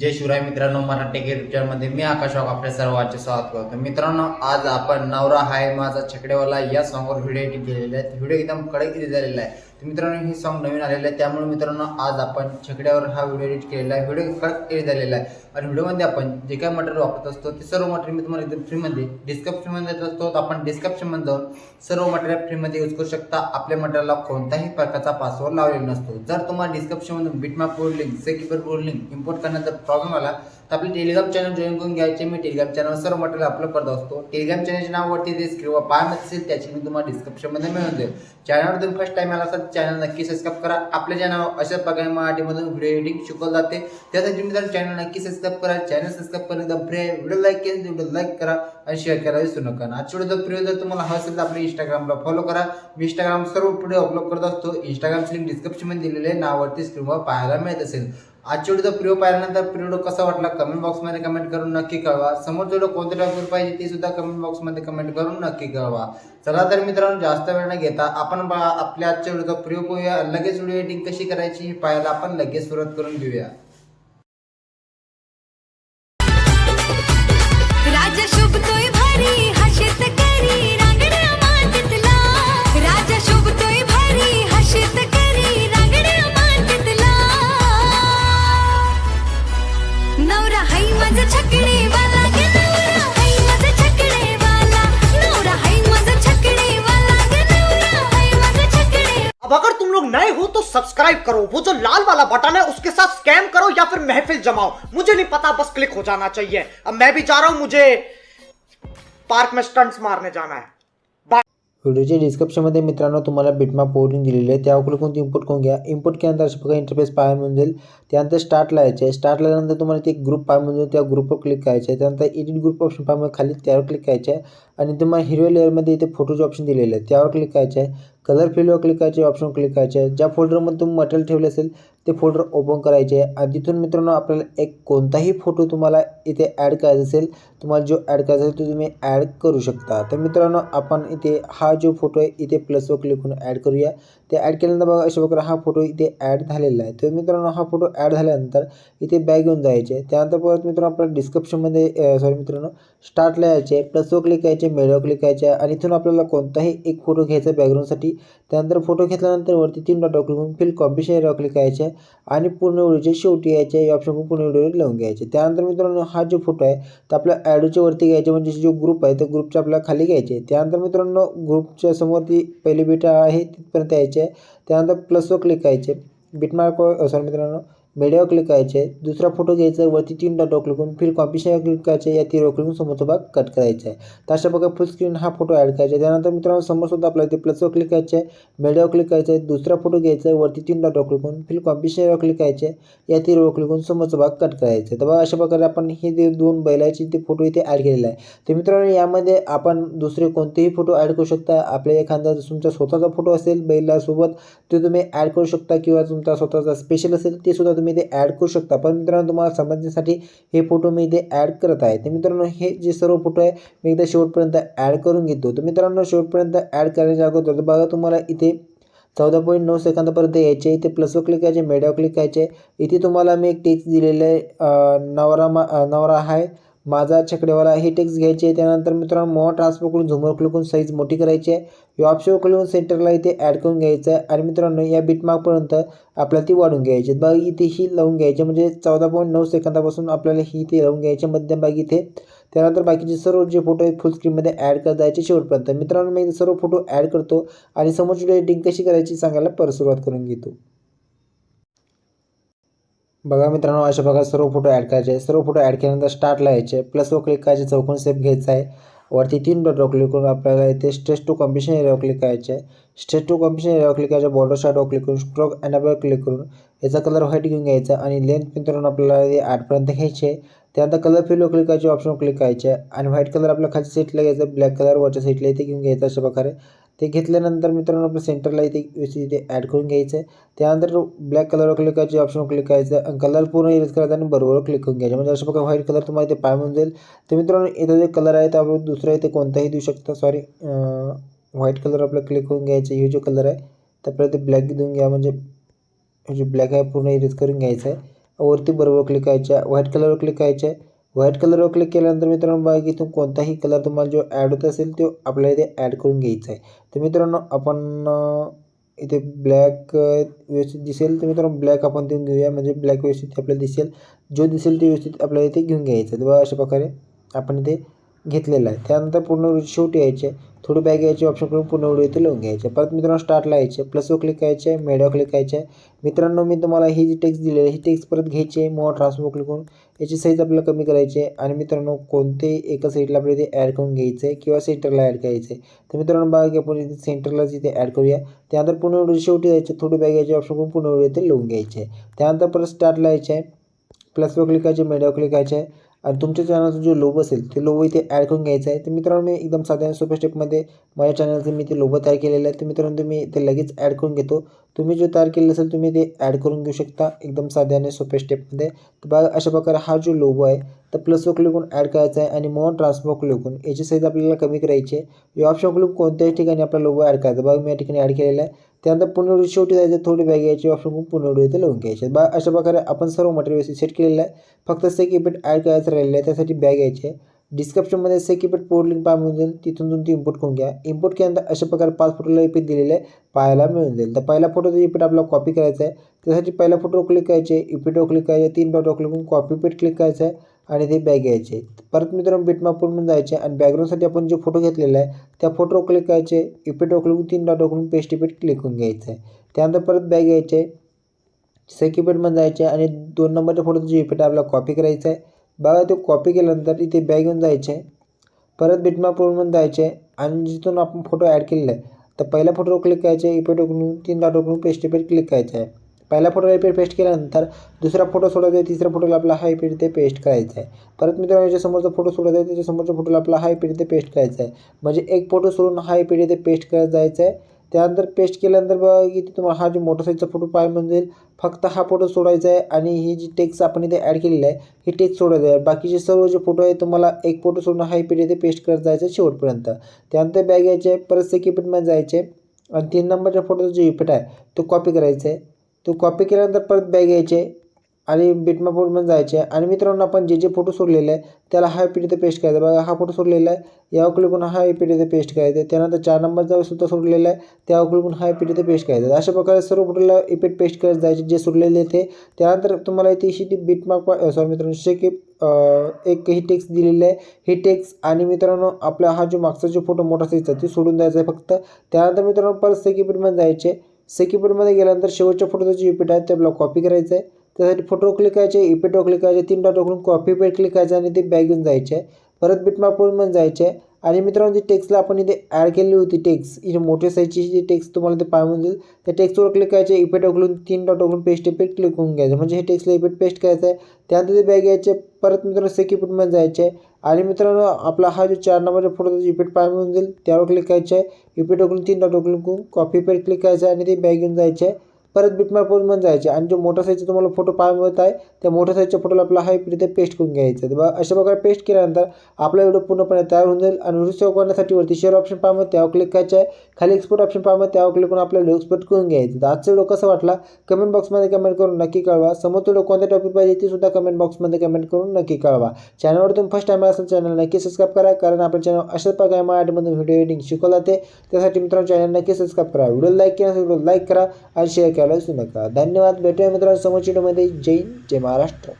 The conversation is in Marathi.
जय शिवराय मित्रांनो मराठी मध्ये मी आकाश आपल्या सर्वांचे स्वागत करतो. मित्रांनो आज आपण नवरा हाय माझा छकडेवाला या सॉंगवर व्हिडिओ एडिट केलेला आहे. व्हिडिओ एकदम कडक झालेला आहे. मित्रांनो हे सॉन्ग नवीन आलेलं आहे. त्यामुळे मित्रांनो आज आपण छकड्यावर हा व्हिडिओ एडिट केलेला आहे. व्हिडिओ खरंच एडिट झालेला आहे. आणि व्हिडिओमध्ये आपण जे काही मटेरियल वापरत असतो ते सर्व मटेरियल मी तुम्हाला एकदम फ्रीमध्ये डिस्क्रिप्शनमध्ये देत असतो. तर आपण डिस्क्रिप्शनमध्ये जाऊन सर्व मटेरियल फ्रीमध्ये यूज करू शकता. आपल्या मटेरियलला कोणत्याही प्रकारचा पासवर्ड लावलेला नसतो. जर तुम्हाला डिस्क्रिप्शनमधून बिटमॅप कोड लिंक सेकिपर कोड लिंक इम्पोर्ट करण्याचा प्रॉब्लेम आला तर आपले टेलिग्राम चॅनल जॉईन करून घ्यायचे. मी टेलिग्राम चॅनल सर्व मटेरियल अपलोड करत असतो. टेलिग्राम चॅनलच्या नावावरती ते किंवा पाहायमध्ये असेल त्याची मी तुम्हाला डिस्क्रिप्शनमध्ये मिळून देईल. चॅनलवर तुम्ही फर्स्ट टाइम आला असाल चॅनल नक्की सबस्क्राईब करा. आपल्या चॅनल अशा प्रकारे मराठीमधून व्हिडिओ एडिटिंग शिकवलं जाते त्यासाठी तुम्ही चॅनल नक्की सबस्क्राईब करा. चॅनल सबस्क्राईब करा एकदम फ्री आहे. व्हिडिओ लाईक केलं व्हिडिओ लाईक करा आणि शेअर करायला विसरू नका. आज आजच्या व्हिडिओ फ्री जर तुम्हाला हवं असेल तर आपल्या इंस्टाग्रामला फॉलो करा. मी इंस्टाग्राम सर्व व्हिडिओ अपलोड करत असतो. इंस्टाग्रामची लिंक डिस्क्रिप्शनमध्ये दिलेले आहे. नावावरती स्क्रीनवर पाहायला मिळत असेल. आजच्या व्हिडिओ प्रिओ पाहिल्यानंतर प्रिओ कसा वाटला कमेंट बॉक्समध्ये कमेंट करून नक्की कळवा. समोर व्हिडिओ कोणत्या टॉपिक पाहिजे ते सुद्धा कमेंट बॉक्समध्ये कमेंट करून नक्की कळवा. चला तर मित्रांनो जास्त वेळ न घेता आपण बा- आपल्या आजच्या व्हिडिओचा प्रिओ पोया लगेच व्हिडिओ एडिटिंग कशी करायची हे पाहायला आपण लगेच सुरुवात करून घेऊया. राजा शोभतोय भारी हा सब्सक्राइब करो। वो जो लाल वाला बटन है, उसके साथ स्कैम करो या फिर महफिल जमाओ। मुझे नहीं पता, बस क्लिक हो जाना चाहिए। अब मैं भी जा रहा हूँ, मुझे पार्क में स्टंट्स मारने जाना है। व्हिडिओच्या डिस्क्रिप्शनमध्ये मित्रांनो तुम्हाला बिटमॅप पोर्टिंग दिलेली आहे त्यावर क्लिक इम्पोर्ट करून घ्या इम्पोर्ट केल्यानंतर अशा प्रकारे इंटरफेस पाहायला मिळून जाईल त्यानंतर स्टार्टला यायचे आहे स्टार्टला आल्यानंतर तुम्हाला ते ग्रुप पाहायला मिळून जाईल त्या ग्रुपवर क्लिक करायचे आहे त्यानंतर एडिट ग्रुप ऑप्शन पाहायला खाली क्लिक करायचे आहे आणि तुम्हाला हिरव्या लेअरमध्ये इथे फोटोचे ऑप्शन दिलेले आहे त्यावर क्लिक करायचे कलर फिलवर क्लिक करायचे ऑप्शन क्लिक करायचे. आहे ज्या फोल्डरमध्ये तुम्ही मटेरियल ठेवले असेल ते फोल्डर ओपन करायचे. आहे आणि तिथून मित्रांनो आपल्याला एक कोणताही फोटो तुम्हाला इथे ॲड करायचा असेल तुम्हाला जो ॲड करायचा असेल तो तुम्ही ॲड करू शकता. तर मित्रांनो आपण इथे हा जो फोटो आहे इथे प्लसवर क्लिक करून ॲड करूया. ते ॲड केल्यानंतर बघा अशा प्रकारे हा फोटो इथे ॲड झालेला आहे. तर मित्रांनो हा फोटो ॲड झाल्यानंतर इथे बॅग घेऊन जायचे. त्यानंतर परत मित्रांनो आपल्याला डिस्क्रिप्शनमध्ये सॉरी मित्रांनो स्टार्टला यायचे. प्लसवर क्लिक करायचे मेळवर क्लिक करायचे आणि इथून आपल्याला कोणताही एक फोटो घ्यायचा बॅकग्राऊंडसाठी त्यानंतर फोटो घेतल्यानंतर वरती तीन डॉट क्लिक करून फिल कॉम्पिशन एरियावर क्लिक करायचे आणि पूर्ण व्हिडिओचे शेवटी यायचे. या ऑप्शन पूर्ण व्हिडिओ लावून घ्यायचे. त्यानंतर मित्रांनो हा जो फोटो आहे तर आपल्या ॲडोच्या वरती घ्यायचे. म्हणजे जो ग्रुप आहे त्या ग्रुपच्या आपल्याला खाली घ्यायचे. त्यानंतर मित्रांनो ग्रुपच्या समोर ती पहिली बेटा आहे तिथपर्यंत यायचे. आहे त्यानंतर प्लसवर क्लिक करायचे. बिटमार्क सॉरी मित्रांनो मीडियावर क्लिक करायचे दुसरा फोटो घ्यायचा आहे वरती तीन डॉट क्लिक करून फिर कॉम्पिशनवर क्लिक करायचे या तीन क्लिक करून समोरचा भाग कट करायचा आहे. तर अशा प्रकारे फुल स्क्रीन हा फोटो ॲड करायचा आहे. त्यानंतर मित्रांनो समोरसुद्धा आपल्याला ते प्लसवर क्लिक करायचे आहे. मीडियावर क्लिक करायचं आहे. दुसरा फोटो घ्यायचा आहे. वरती तीन डॉट क्लिक करून फिर कॉम्पिशनवर क्लिक करायचे या तीन क्लिक करून समोरचा भाग कट करायचा आहे. तर बघा अशा प्रकारे आपण हे जे दोन बैलाचे ते फोटो इथे ॲड केलेला आहे. तर मित्रांनो यामध्ये आपण दुसरे कोणतेही फोटो ॲड करू शकता. आपल्या एखादा तुमचा स्वतःचा फोटो असेल बैलासोबत ते तुम्ही ॲड करू शकता किंवा तुमचा स्वतःचा स्पेशल असेल ते सुद्धा तुम्ही ते ॲड करू शकता. पण मित्रांनो तुम्हाला समजण्यासाठी हे फोटो मी इथे ॲड करत आहे. तर मित्रांनो हे जे सर्व फोटो आहे मी एकदा शेवटपर्यंत ॲड करून घेतो. तर मित्रांनो शेवटपर्यंत ॲड करण्याच्या अगोदर बघा तुम्हाला इथे चौदा पॉईंट नऊ सेकंदापर्यंत यायचे इथे प्लसवर क्लिक करायचे मीडियावर क्लिक करायचे. इथे तुम्हाला मी एक टेक्स्ट दिलेलं आहे नवरा मा नवरा आहे माझा छकडेवाला हे टेक्स्ट घ्यायचे आहे. त्यानंतर मित्रांनो मोहा ट्रान्सफर करून झुमर क्लिकून करून साईज मोठी करायची आहे. या ऑप्शन करून सेंटरला इथे ॲड करून घ्यायचं आहे. आणि मित्रांनो या बिटमार्कपर्यंत आपल्याला ती वाढून घ्यायची बघ इथे ही लावून घ्यायची म्हणजे चौदा पॉईंट नऊ सेकंदापासून आपल्याला ही ते लावून घ्यायची मध्यभागी इथे. त्यानंतर बाकीचे सर्व जे फोटो आहेत फुल स्क्रीनमध्ये ॲड करत जायचे शेवटपर्यंत. मित्रांनो मी सर्व फोटो ॲड करतो. आणि समोरची एडिटिंग कशी करायची सांगायला परत सुरुवात करून घेतो. बघा मित्रांनो अशा प्रकारे सर्व फोटो ॲड करायचे. सर्व फोटो ॲड केल्यानंतर स्टार्टला यायचे. प्लसवर क्लिक करायचे चौकोन सेप घ्यायचा आहे. वरती तीन डॉट क्लिक करून आपल्याला इथे स्ट्रेस टू कॉम्बिनेशन एरियावर क्लिक करायचे. आहे स्ट्रेस टू कॉम्बिनेशन एरियावर क्लिक करायचे बॉर्डर शॅडोवर क्लिक करून स्ट्रोक अँडावर क्लिक करून याचा कलर व्हाईट घेऊन घ्यायचा आणि लेंथ मित्रांनो आपल्याला ते आठपर्यंत घ्यायचे. त्यानंतर कलर फिलवर क्लिक करायचे ऑप्शन क्लिक करायचे आहे आणि व्हाईट कलर आपल्या खालच्या सीटला घ्यायचं ब्लॅक कलर वरच्या सीटला इथे घेऊन घ्यायचं अशा प्रकारे. ते घेतल्यानंतर मित्रांनो आपल्या सेंटरला इथे व्यवस्थित इथे ॲड करून घ्यायचं आहे. त्यानंतर ब्लॅक कलरवर क्लिक करायचे ऑप्शनवर क्लिक करायचं आणि कलर पूर्ण इरेज करायचा आणि बरोबर क्लिक करून घ्यायचं. म्हणजे अशा प्रकारे व्हाईट कलर तुम्हाला इथे पाय म्हणून जाईल. तर मित्रांनो इथं जे कलर आहे तर आपण दुसरा इथे कोणताही देऊ शकता. सॉरी व्हाईट कलर आपल्याला क्लिक करून घ्यायचं. हे जो कलर आहे तर आपल्याला ते ब्लॅक देऊन घ्या. म्हणजे जे ब्लॅक आहे पूर्ण इरेज करून घ्यायचं आहे. वरती बरोबर क्लिक करायचं आहे. व्हाईट कलरवर क्लिक करायचं आहे. व्हाईट कलरवर क्लिक केल्यानंतर मित्रांनो बघा की इथून कोणताही कलर तुम्हाला जो ॲड होत असेल तो आपल्याला इथे ॲड करून घ्यायचा आहे. तर मित्रांनो आपण इथे ब्लॅक व्यवस्थित दिसेल. तर मित्रांनो ब्लॅक आपण देऊन घेऊया. म्हणजे ब्लॅक व्यवस्थित आपल्याला दिसेल. जो दिसेल ते व्यवस्थित आपल्याला इथे घेऊन घ्यायचं आहे. बघा अशा प्रकारे आपण इथे घेतलेला आहे. त्यानंतर पूर्ण शेवटी यायचे. थोडी बॅग यायची ऑप्शन करून पुन्हा व्हिडिओ इथे लावून घ्यायचे. परत मित्रांनो स्टार्टला यायचे. प्लसवर क्लिक करायचे आहे मेडिओ क्लिक करायचे. आहे मित्रांनो मी तुम्हाला ही जी टेक्स्ट दिलेली आहे ही टेक्स्ट परत घ्यायची आहे मोठा ट्रान्सफर क्लिक करून. याची साईज आपल्याला कमी करायची आहे. आणि मित्रांनो कोणते एका साईडला आपल्याला इथे ॲड करून घ्यायचं आहे किंवा सेंटरला ॲड करायचं आहे. तर मित्रांनो बघा की आपण इथे सेंटरलाच इथे ॲड करूया. त्यानंतर पुन्हा व्हिडिओ शेवटी जायचे. थोडी बॅग यायची ऑप्शन करून पुन्हा व्हिडिओ इथे लावून घ्यायचे आहे. त्यानंतर परत स्टार्टला यायचे आहे. प्लसवर क्लिक करायचे मेडिओ क्लिक करायचे आहे. आणि तुमच्या चॅनलचा जो लोगो असेल ते लोगो इथे ॲड करून घ्यायचा आहे. तर मित्रांनो मी एकदम साध्या आणि सोप्या स्टेपमध्ये माझ्या चॅनलचं मी ते लोगो तयार केलेलं आहे. तर मित्रांनो तुम्ही ते लगेच ॲड करून घेतो. तुम्ही जो तयार केलेला असेल तुम्ही ते ॲड करून घेऊ शकता एकदम साध्या आणि सोप्या स्टेपमध्ये तर बघा अशा प्रकारे हा जो लोगो आहे तर प्लसवर क्लिक करून ॲड करायचं आहे आणि मग ट्रान्सफॉर क्लिक करून याची साईज आपल्याला कमी करायची आहे. या ऑप्शन क्लिक कोणत्याही ठिकाणी आपला लोगो ॲड करायचा बघा मी या ठिकाणी ॲड केलेला आहे. त्यानंतर पुन्हा शेवटी जायचं थोडी बॅग यायची ऑप्शन करून पुन्हा इथे लावून घ्यायचे बा अशा प्रकारे आपण सर्व मटेरियल सेट केलेलं आहे. फक्त सेक इफेक्ट ॲड करायचं राहिलेलं आहे. त्यासाठी बॅग यायची आहे. डिस्क्रिप्शनमध्ये सेक इफेक्ट पोर्ट लिंक पाहा मिळून जाईल. तिथून तुम्ही ती इम्पोर्ट करून घ्या. इम्पोर्ट केल्यानंतर अशा प्रकारे पाच फोटोला इफेक्ट दिलेले आहे. पाहायला मिळून जाईल. तर पहिला फोटो इफेक्ट आपल्याला कॉपी करायचा आहे त्यासाठी पहिल्या फोटो क्लिक करायचे. इफेक्टवर क्लिक करायचे. तीन डॉटवर क्लिक करून कॉपी पेट क्लिक करायचं आहे. आणि ते बॅग घ्यायचे. परत मित्रांनो बिटमाप पूर्ण जायचे आणि बॅकग्राऊंडसाठी आपण जे फोटो घेतलेला आहे त्या फोटोवर क्लिक करायचे. इफेक्टवर क्लिक तीन डॉट करून पेस्ट इफेक्ट क्लिक करून घ्यायचं आहे त्यानंतर परत बॅग घ्यायचे. सेकिपेटमध्ये जायचे आणि दोन नंबरच्या फोटोचा जो इफेक्ट आपल्याला कॉपी करायचा आहे. बघा तो कॉपी केल्यानंतर इथे बॅग घेऊन जायचे. परत बिटमापूरमध्ये जायचे. आणि जिथून आपण फोटो ॲड केलेला आहे तर पहिल्या फोटोवर क्लिक करायचे. इफेक्ट करून तीन डॉट करून पेस्ट इफेक्ट क्लिक करायचं आहे. पहिल्या फोटोला इफेक्ट पेस्ट केल्यानंतर दुसरा फोटो सोडायचा आहे तिसऱ्या फोटोला आपला हा इफेक्ट ते पेस्ट करायचा आहे. परत मित्रांनो याच्यासमोरचा फोटो सोडायचा आहे त्याच्यासमोरच्या फोटोला आपला हा इफेक्ट ते पेस्ट करायचा आहे. म्हणजे एक फोटो सोडून हा इफेक्ट ते पेस्ट करत जायचं आहे. त्यानंतर पेस्ट केल्यानंतर बघा की तुम्हाला हा जो मोठा साईजचा फोटो पाय म्हणजे फक्त हा फोटो सोडायचा आहे आणि ही जी टेक्स्ट आपण इथे ॲड केलेली आहे ही टेक्स्ट सोडायचं आहे. बाकीचे सर्व जे फोटो आहे तुम्हाला एक फोटो सोडून हा इफेक्ट इथे पेस्ट करत जायचं आहे शेवटपर्यंत. त्यानंतर बॅग यायचे परत परत सेकिपेटमध्ये जायचे आणि तीन नंबरच्या फोटोचा जो इफेक्ट आहे तो कॉपी करायचा आहे. तो कॉपी केल्यानंतर परत बॅग यायचे आणि बिटमापूरमध्ये जायचे. आणि मित्रांनो आपण जे जे फोटो सोडलेले आहे त्याला हा पी इथे पेस्ट करायचा. बघा हा फोटो सोडलेला आहे. यावर क्लिक करून हा पी इथे पेस्ट करायचं आहे. त्यानंतर चार नंबरचा सुद्धा सोडलेला आहे. त्यावर क्लिक करून हा पी इथे पेस्ट करायचा अशा प्रकारे सर्व फोटोला इफेक्ट पेस्ट करत जायचे जे सोडलेले ते त्यानंतर तुम्हाला इथे ही ती बिटमार्क सॉरी मित्रांनो शेक एक ही टेक्स दिलेली आहे. ही टेक्स आणि मित्रांनो आपला हा जो मागचा जो फोटो मोठा साईजचा ते सोडून द्यायचा आहे फक्त. त्यानंतर मित्रांनो परत सेकिपीटमध्ये जायचे. सेकिपीटमध्ये गेल्यानंतर शेवटच्या फोटोचा जो इपिट आहे ते आपल्याला कॉपी करायचं आहे. त्यासाठी फोटो क्लिक करायचे इफेक्टवर क्लिक करायचे तीन डॉट उघडून कॉपी पेट क्लिक करायचं आणि ते बॅग घेऊन जायचे. परत बिटमार्कमध्ये जायचे. आणि मित्रांनो जी टेक्स्टला आपण इथे ॲड केलेली होती टेक्स्ट इथे मोठ्या साईजची जी टेक्स्ट तुम्हाला ते पाहून जाईल त्या टेक्स्टवर क्लिक करायचे इपेट उघडून तीन डॉट उघडून पेस्ट इपेट क्लिक करून घ्यायचं. म्हणजे हे टेक्स्टला इपेट पेस्ट करायचं आहे. त्यानंतर ते बॅग यायचे. परत मित्रांनो सेकीपूटमध्ये जायचे. आणि मित्रांनो आपला हा जो चार नंबरच्या फोटो इफेक्ट पाय मिळून जाईल. त्यावर क्लिक करायचं आहे. इफेक्ट उघडून तीन डॉट उघडून कॉपी पेड क्लिक करायचं आहे आणि ते बॅग घेऊन जायचं आहे. परत बिटमार्क पोजमध्ये जायचे आणि जो मोठा साईजचा तुम्हाला फोटो पाहायला मिळत आहे त्या मोठ्या साईजच्या फोटोला आपला हा इथे पेस्ट करून घ्यायचं आहे. अशा प्रकारे पेस्ट केल्यानंतर आपला व्हिडिओ पूर्णपणे तयार होऊन जाईल. आणि व्हिडिओ सेव्ह करण्यासाठी वरती शेअर ऑप्शन पाहावं त्यावर क्लिक करायचं आहे. खाली एक्सपोर्ट ऑप्शन पाहावं त्यावर क्लिक करून आपला व्हिडिओ एक्सपोर्ट करून घ्यायचं तर आजचा व्हिडिओ कसा वाटला? कमेंट बॉक्समध्ये कमेंट करून नक्की कळवा. समोर व्हिडिओ कोणत्या टॉपिक पाहिजे ती सुद्धा कमेंट बॉक्समध्ये कमेंट करून नक्की कळवा. चॅनलवर तुम्ही फर्स्ट टाइम असेल चॅनल नक्की सबस्क्राईब करा कारण आपल्या चॅनल अशाच प्रकारे मराठीमधून व्हिडिओ एडिटिंग शिकवलं जाते. त्यासाठी मित्रांनो चॅनल नक्की सबस्क्राईब करा. व्हिडिओ लाईक केला व्हिडिओ लाईक करा आणि शेअर करायला विसरू नका धन्यवाद. भेटूया मित्रांनो समोरच्या व्हिडिओमध्ये जय हिंद, जय महाराष्ट्र.